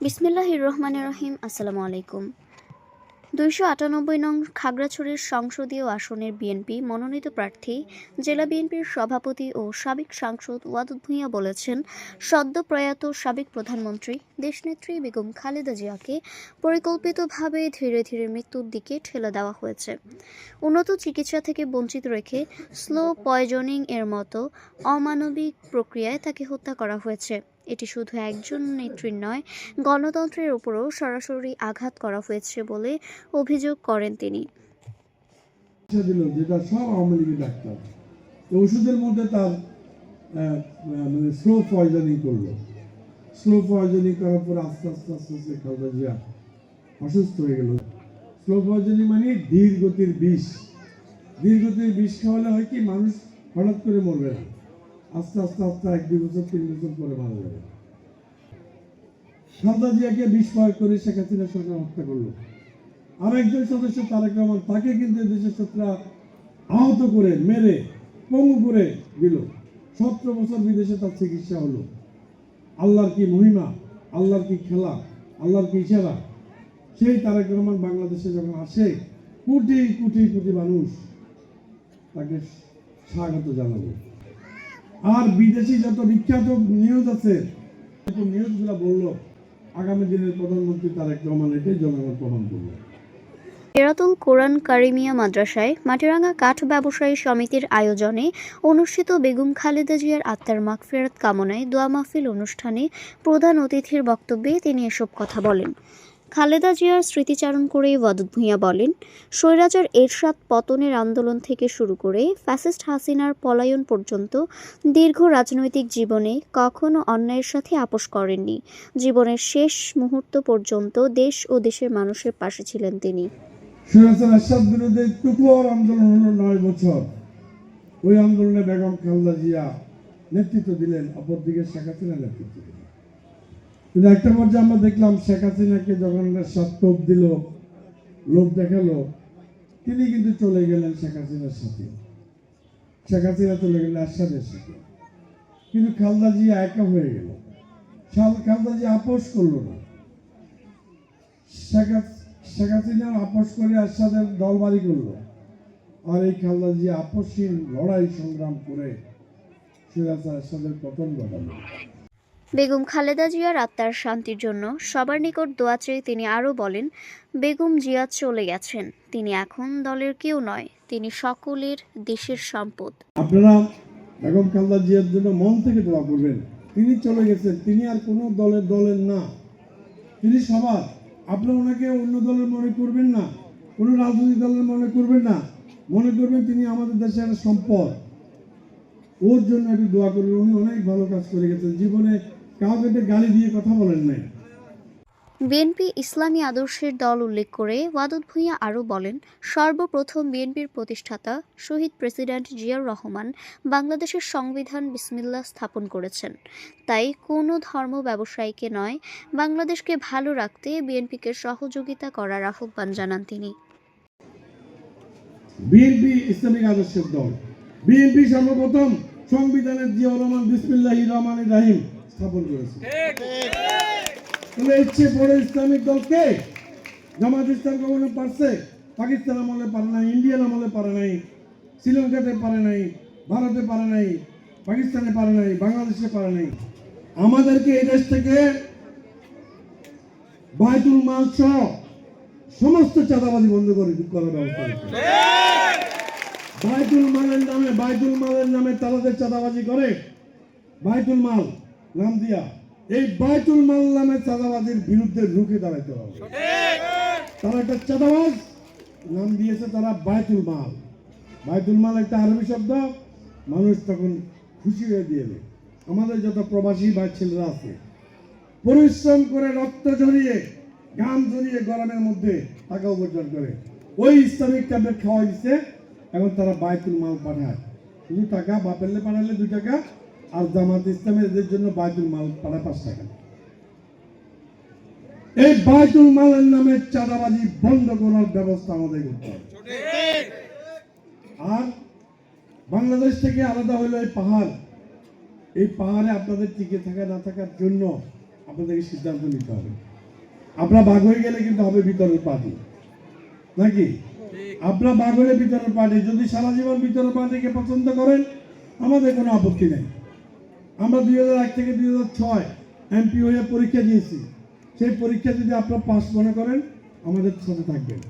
বিসমিল্লাহির রহমানির রহিম, আসসালামু আলাইকুম। দুইশো আটানব্বই নং খাগড়াছড়ির সংসদীয় আসনের বিএনপি মনোনীত প্রার্থী, জেলা বিএনপির সভাপতি ও সাবেক সাংসদ ওয়াদুদ ভূঁইয়া বলেছেন, সদ্য প্রয়াত সাবেক প্রধানমন্ত্রী দেশনেত্রী বেগম খালেদা জিয়াকে পরিকল্পিতভাবে ধীরে ধীরে মৃত্যুর দিকে ঠেলে দেওয়া হয়েছে। উন্নত চিকিৎসা থেকে বঞ্চিত রেখে স্লো পয়জনিং এর মতো অমানবিক প্রক্রিয়ায় তাকে হত্যা করা হয়েছে। এটি শুধু একজন নেত্রীর নয়, গণতন্ত্রের উপরও সরাসরি আঘাত করা হয়েছে বলে অভিযোগ করেন তিনি। ওষুধের মধ্যে তার মানে স্লো পয়জনিং করল। স্লো পয়জনিং করার পর আস্তে আস্তে আস্তে আস্তে খালেদা জিয়া অসুস্থ হয়ে গেল। স্লো পয়জনিং মানে ধীর গতির বিষ। ধীর গতির বিষ খাওয়ালে হয় কি, মানুষ হঠাৎ করে মরবে না। আস্তে আস্তে আস্তে এক দুই বছর, তিন বছর পরে মারা যাবে খালেদা জিয়াকে প্রয়োগ করে শেখ হাসিনা সরকার হত্যা করল। আরেকজন সদস্য, তারেক রহমান, তাকে কিন্তু দেশের শত্রুরা আহত করে, মেরে, পঙ্গু করে দিল। সতেরো বছর বিদেশে তার চিকিৎসা হলো। আল্লাহর কি মহিমা? আল্লাহর কি খেলা? আল্লাহর কি ইশারা? সেই তারেক রহমান বাংলাদেশে যখন আসে, কোটি কোটি কোটি মানুষ তাকে স্বাগত জানাবে আর বিদেশি যত বিখ্যাত নিউজ আছে নিউজগুলো বলল, আগামী দিনের প্রধানমন্ত্রী এটাই জনগণ প্রমাণ কেরাতুল কোরআন কারিমিয়া মাদ্রাসায় মাটিরাঙ্গা কাঠ ব্যবসায়ী সমিতির আয়োজনে অনুষ্ঠিত বেগম খালেদা জিয়ার আত্মার মাগফিরাত কামনায় দোয়া মাহফিল অনুষ্ঠানে প্রধান অতিথির বক্তব্যে তিনি এসব কথা বলেন। খালেদা জিয়ার স্মৃতিচারণ করে ওয়াদুদ ভূঁইয়া বলেন, স্বৈরাচার এরশাদ পতনের আন্দোলন থেকে শুরু করে ফ্যাসিস্ট হাসিনার পলায়ন পর্যন্ত দীর্ঘ রাজনৈতিক জীবনে কখনো অন্যায়ের সাথে আপোষ করেননি। জীবনের শেষ মুহূর্ত পর্যন্ত দেশ ও দেশের মানুষের পাশে ছিলেন তিনি। আন্দোলন বেগম খালেদা জিয়া নেতৃত্ব দিলেন, অপরদিকে শেখ নেতৃত্ব দিলেন। কিন্তু একটা পর্যায়ে আমরা দেখলাম শেখ হাসিনাকে যখন সাত টোপ দিল লোক দেখাল, তিনি কিন্তু চলে গেলেন শেখ হাসিনার সাথে। শেখ হাসিনা চলে গেলেন আসাদের সাথে। কিন্তু খালদা জিয়া একা হয়ে গেল। খালদা জিয়া আপোষ করল না। শেখ শেখ হাসিনা আপোষ করে আসাদের দলবাড়ি করল। আর এই খালদা জিয়া আপোষহীন লড়াই সংগ্রাম করে সিরাজ আসাদের পতন ঘটালো। বেগম খালেদা জিয়ার আত্মার শান্তির জন্য সবার নিকট দোয়া চেয়ে তিনি আরও বলেন, বেগম জিয়া চলে গেছেন। তিনি এখন দলের কেউ নয়, তিনি সকলের দেশের সম্পদ। আপনারা বেগম খালদা জিয়ার জন্য মন থেকে দোয়া করবেন। তিনি চলে গেছেন, তিনি আর কোনো দলের দলের না। তিনি সবার। আপনি ওনাকে অন্য দলের মনে করবেন না, কোনো রাজনৈতিক দলের মনে করবেন না। মনে করবেন তিনি আমাদের দেশের একটা সম্পদ। ওর জন্য একটু দোয়া করবেন, উনি অনেক ভালো কাজ করে গেছেন। জীবনে কাউকে গালি দিয়ে কথা বলেন নাই। বিএনপি ইসলামী আদর্শের দল উল্লেখ করে ওয়াদুদ ভূঁইয়া আরও বলেন সর্বপ্রথম বিএনপির প্রতিষ্ঠাতা শহীদ প্রেসিডেন্ট জিয়াউর রহমান বাংলাদেশের সংবিধান বিসমিল্লা স্থাপন করেছেন। তাই কোনো ধর্ম ব্যবসায়ীকে নয় বাংলাদেশকে ভালো রাখতে বিএনপিকে সহযোগিতা করার আহ্বান জানান তিনি। বিএনপি ইসলামিক আদর্শের দল। বিএনপি সর্বপ্রথম সংবিধানের জিয়াউর রহমান বিসমিল্লাহি রহমান রাহিম স্থাপন করেছে। তাহলে এর চেয়ে বড় ইসলামিক দল কে? জামাত ইসলাম কখনো পারছে? পাকিস্তান আমলে পারে নাই ইন্ডিয়ান আমলে পারে নাই শ্রীলঙ্কাতে পারে নাই ভারতে পারে নাই পাকিস্তানে পারে নাই বাংলাদেশে পারে নাই। আমাদেরকে এই দেশ থেকে বায়তুল মাল সহ সমস্ত চাঁদাবাজি বন্ধ করে করার ব্যবস্থা বাইতুল মালের নামে বাইতুল মালের নামে তালাদের চাঁদাবাজি করে। বাইতুল মাল। নাম দিয়া এই বাইতুল মাল চাঁদাবাজির বিরুদ্ধে রুখে দাঁড়াইতে হবে। তারা একটা চাঁদাবাজ, নাম দিয়েছে তারা বাইতুল মাল। বাইতুল মাল একটা আরবি শব্দ, মানুষ তখন খুশি হয়ে দিয়ে আমাদের যত প্রবাসী ভাই ছেলেরা আছে, পরিশ্রম করে রক্ত ঝরিয়ে গাম ঝরিয়ে গরমের মধ্যে টাকা উপার্জন করে, ওই ইসলামিক ট্যাবলেট খাওয়া দিচ্ছে এখন তারা বাইতুল মাল পাঠায়। শুধু টাকা বাপেরলে পাঠালে দুই টাকা আর জামাত ইসলামের এদের জন্য বায়তুল মাল পাঠায় পাঁচ টাকা। এই বায়তুল মালের নামে চাঁদাবাজি বন্ধ করার ব্যবস্থা আমাদের করতে হবে। আর বাংলাদেশ থেকে আলাদা হলো এই পাহাড়। এই পাহাড়ে আপনাদের টিকে থাকা, না থাকার জন্য আপনাদেরকে সিদ্ধান্ত নিতে হবে। আপনারা বাঘ হয়ে গেলে কিন্তু হবে ভিতরের পার্টি নাকি? আপনার বাঘ হলে ভিতরের পার্টি যদি সারা জীবন ভিতরের পার্টিকে পছন্দ করেন, আমাদের কোনো আপত্তি নেই। আমরা দুই হাজার এক থেকে দুই হাজার ছয় এমপি হয়ে পরীক্ষা দিয়েছি। সেই পরীক্ষা যদি আপনারা পাস মনে করেন, আমাদের সাথে থাকবেন।